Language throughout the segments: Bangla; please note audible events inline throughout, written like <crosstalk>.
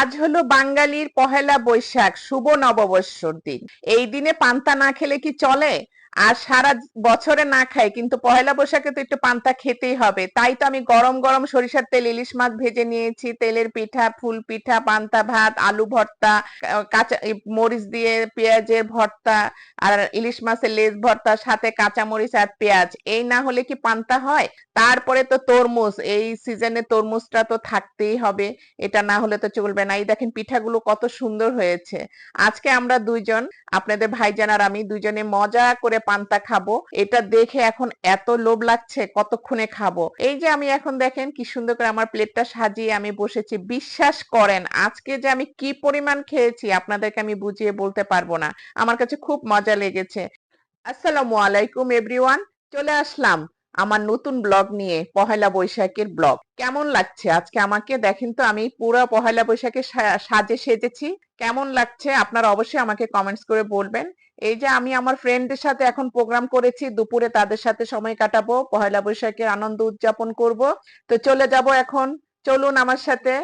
আজ হলো বাঙালির পহেলা বৈশাখ, শুভ নববর্ষর দিন। এই দিনে পান্তা না খেলে কি চলে? আর সারা বছরে না খাই কিন্তু পহেলা বৈশাখে তো একটু পান্তা খেতেই হবে। তাই তো আমি গরম গরম সরিষার তেল, ইলিশ মাছ ভেজে নিয়েছি। তেলের পিঠা, ফুল পিঠা, পান্তা ভাত, আলু ভর্তা কাঁচা মরিচ দিয়ে পেঁয়াজের ভর্তা আর ইলিশ মাছের লেজ ভর্তা, সাথে কাঁচা মরিচ আর পেঁয়াজ। এই না হলে কি পান্তা হয়? তারপরে তো তরমুজ। এই সিজনে তরমুজটা তো থাকতেই হবে। এটা না হলে তো চলবে না। এই দেখেন পিঠাগুলো কত সুন্দর হয়েছে। আজকে আমরা দুইজন, আপনাদের ভাইজান আর আমি দুইজনে মজা করে পান্তা খাব। এটা দেখে এখন এত লোভ লাগছে, কতক্ষণে খাব? এই যে আমি এখন দেখেন কি সুন্দর করে আমার প্লেটটা সাজিয়ে আমি বসেছি। বিশ্বাস করেন, আজকে যে আমি কি পরিমাণ খেয়েছি আপনাদেরকে আমি বুঝিয়ে বলতে পারব না। আমার কাছে খুব মজা লেগেছে। আসসালামু আলাইকুম এভরিওয়ান চলে আসলাম। আমার নতুন ব্লগ নিয়ে, পহেলা বৈশাখের ব্লগ কেমন লাগছে? আজকে আমাকে দেখেন তো, আমি পুরো পহেলা বৈশাখে সাজে সেজেছি। কেমন লাগছে? আপনারা অবশ্যই আমাকে কমেন্টস করে বলবেন। এই যে আমি আমার ফ্রেন্ডদের সাথে এখন প্রোগ্রাম করেছি, দুপুরে তাদের সাথে সময় কাটাবো, পহেলা বৈশাখের আনন্দ উদযাপন করব। তো চলে যাব এখন। চলুন আমার সাথে।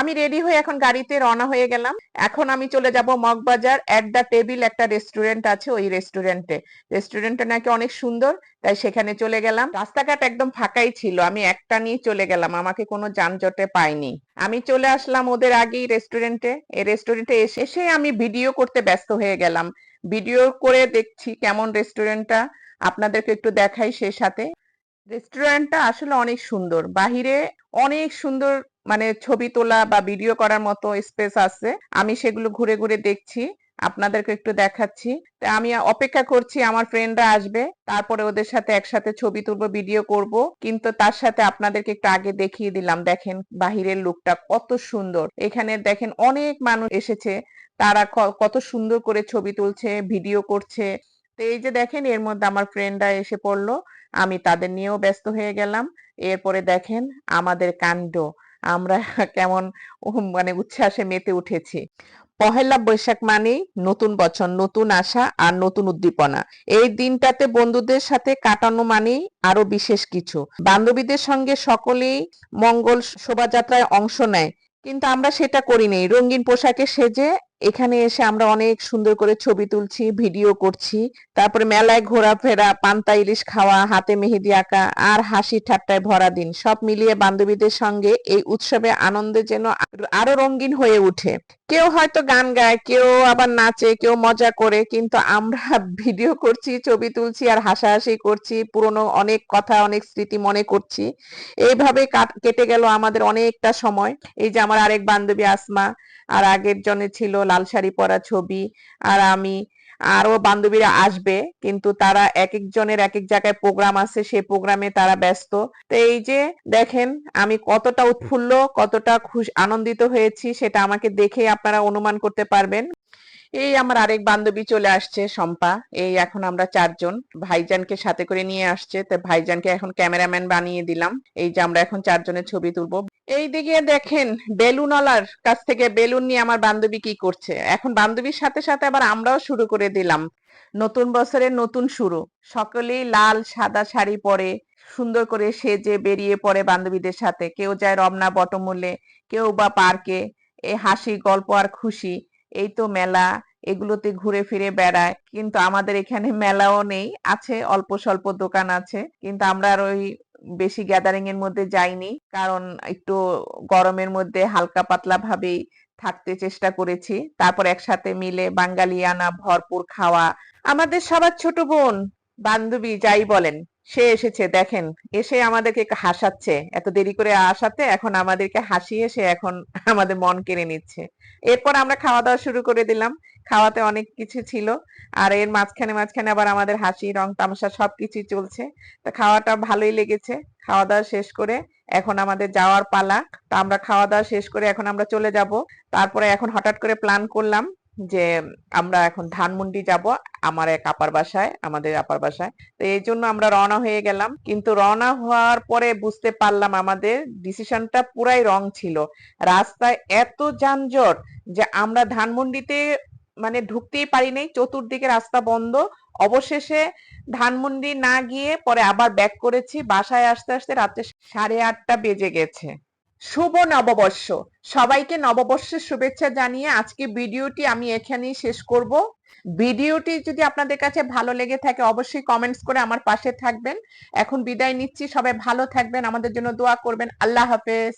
আমি রেডি হয়ে এখন গাড়িতে রওনা হয়ে গেলাম। এখন আমি চলে যাব মগবাজার। এট দ্য টেবিল একটা রেস্টুরেন্ট আছে ওই রেস্টুরেন্টে রেস্টুরেন্টটা নাকি অনেক সুন্দর, তাই সেখানে চলে গেলাম। রাস্তাঘাট একদম ফাঁকাই ছিল, আমি একটা নিয়ে চলে গেলাম, আমাকে কোনো যানজটে পাইনি আমি চলে আসলাম ওদের আগেই রেস্টুরেন্টে এই রেস্টুরেন্টে এসে এসে আমি ভিডিও করতে ব্যস্ত হয়ে গেলাম। ভিডিও করে দেখছি কেমন রেস্টুরেন্টটা আপনাদেরকে একটু দেখাই সে সাথে। রেস্টুরেন্টটা আসলে অনেক সুন্দর। বাহিরে অনেক সুন্দর মানে ছবি তোলা বা ভিডিও করার মতো স্পেস আছে। আমি সেগুলো ঘুরে ঘুরে দেখছি, আপনাদেরকে একটু দেখাচ্ছি। তা আমি অপেক্ষা করছি, আমার ফ্রেন্ডরা আসবে, তারপরে ওদের সাথে একসাথে ছবি তুলবো ভিডিও করব। কিন্তু তার সাথে আপনাদেরকে একটু আগে দেখিয়ে দিলাম, দেখেন বাহিরের লুকটা কত সুন্দর। এখানে দেখেন অনেক মানুষ এসেছে, তারা কত সুন্দর করে ছবি তুলছে ভিডিও করছে। তো এই যে দেখেন, এর মধ্যে আমার ফ্রেন্ডরা এসে পড়ল। আমি তাদের নিয়েও ব্যস্ত হয়ে গেলাম। এরপরে দেখেন, আমাদের কাণ্ড। আমরা কেমন মানে উচ্ছ্বাসে মেতে উঠেছি। পহেলা বৈশাখ মানেই নতুন বছর, নতুন আশা আর নতুন উদ্দীপনা। এই দিনটাতে বন্ধুদের সাথে কাটানো মানেই আরও বিশেষ কিছু। বান্ধবীদের সঙ্গে সকলেই মঙ্গল শোভাযাত্রায় অংশ নেয়, কিন্তু আমরা সেটা করিনি রঙিন পোশাকে সেজে এখানে এসে আমরা অনেক সুন্দর করে ছবি তুলছি, ভিডিও করছি। তারপরে মেলায় ঘোরাফেরা, পান্তা ইলিশ খাওয়া, হাতে মেহেদি আঁকা আর হাসি ঠাট্টায় ভরা দিন। সব মিলিয়ে বান্ধবীদের সঙ্গে এই উৎসবে আনন্দে যেন আরো- রঙিন হয়ে ওঠে। কেউ হয়তো গান গায়, কেউ আবার নাচে, কেউ মজা করে, কিন্তু আমরা ভিডিও করছি, ছবি তুলছি আর হাসাহাসি করছি, পুরনো অনেক কথা, অনেক স্মৃতি মনে করছি। এইভাবে কাট- গেল আমাদের অনেকটা সময়। এই যে আমার আরেক বান্ধবী আসমা, আর আগের জনে ছিল লাল শাড়ি পরা ছবি, আর আমি আরও বান্ধবীরা আসবে, কিন্তু তারা এক একজনের এক এক জায়গায় প্রোগ্রাম আছে, সেই প্রোগ্রামে তারা ব্যস্ত। তো এই যে দেখেন, আমি কতটা উৎফুল্ল, কতটা খুশ, আনন্দিত হয়েছি, সেটা আমাকে দেখে আপনারা অনুমান করতে পারবেন। এই আমার আরেক বান্ধবী চলে আসছে, শম্পা। এই এখন আমরা চারজন। ভাইজানকে সাথে করে নিয়ে আসছে। তো ভাইজানকে এখন ক্যামেরাম্যান বানিয়ে দিলাম। এই যে আমরা এখন চারজনের ছবি তুলবো। এই দিকে দেখেন বেলুনওয়ালার কাছ থেকে বেলুন নিয়ে আমার বান্ধবী কি করছে? এখন বান্ধবীর সাথে সাথে আবার আমরাও শুরু করে দিলাম। নতুন বছরের নতুন শুরু। সকলেই লাল, সাদা শাড়ি পরে, সুন্দর করে সেজে বেরিয়ে পড়ে বান্ধবীদের সাথে। কেউ যায় রমনা বটমূলে, কেউ বা পার্কে এই হাসি, গল্প আর খুশি। এই তো মেলা, এগুলোতে ঘুরে ফিরে বেড়ায়। কিন্তু আমাদের এখানে মেলাও নেই, আছে অল্প স্বল্প দোকান আছে। কিন্তু আমরা আর ওই বেশি গ্যাদারিং এর মধ্যে যাইনি। কারণ একটু গরমের মধ্যে হালকা পাতলা ভাবেই থাকতে চেষ্টা করেছি। তারপর একসাথে মিলে বাঙালিয়ানা ভরপুর খাওয়া। আমাদের সবার ছোট বোন, বান্ধবী, যাই বলেন। সে এসেছে, দেখেন, এসে আমাদেরকে হাসাচ্ছে। এত দেরি করে আসাতে এখন আমাদেরকে হাসিয়ে সে এখন <laughs> আমাদের মন কেড়ে নিচ্ছে। এরপর আমরা খাওয়া দাওয়া শুরু করে দিলাম। খাওয়াতে অনেক কিছু ছিল। আর এর মাঝখানে মাঝখানে আবার আমাদের হাসি, রং, তামাশা সবকিছুই চলছে। তো খাওয়াটা ভালোই লেগেছে। খাওয়া দাওয়া শেষ করে এখন আমাদের যাওয়ার পালা। তো আমরা খাওয়া দাওয়া শেষ করে এখন আমরা চলে যাব। তারপরে এখন হঠাৎ করে প্ল্যান করলাম যে, আমরা এখন ধানমন্ডি যাব, আমার এক আপার বাসায়, আমাদের আপার বাসায়। তো এই জন্য আমরা রওনা হয়ে গেলাম। কিন্তু রওনা হওয়ার পরে বুঝতে পারলাম আমাদের ডিসিশনটা পুরাই রং ছিল। রাস্তায় এত যানজট যে আমরা ধানমন্ডিতে মানে ঢুকতেই পারি নাই। চতুর্দিকে রাস্তা বন্ধ। অবশেষে ধানমন্ডি না গিয়ে পরে আবার ব্যাক করেছি। বাসায় আসতে আসতে রাত্রে সাড়ে আটটা বেজে গেছে। শুভ নববর্ষ। সবাইকে নববর্ষের শুভেচ্ছা জানিয়ে আজকে ভিডিওটি আমি এখানেই শেষ করব। ভিডিওটি যদি আপনাদের কাছে ভালো লেগে থাকে, অবশ্যই কমেন্টস করে আমার পাশে থাকবেন। এখন বিদায় নিচ্ছি। সবাই ভালো থাকবেন। আমাদের জন্য দোয়া করবেন। আল্লাহ হাফেজ।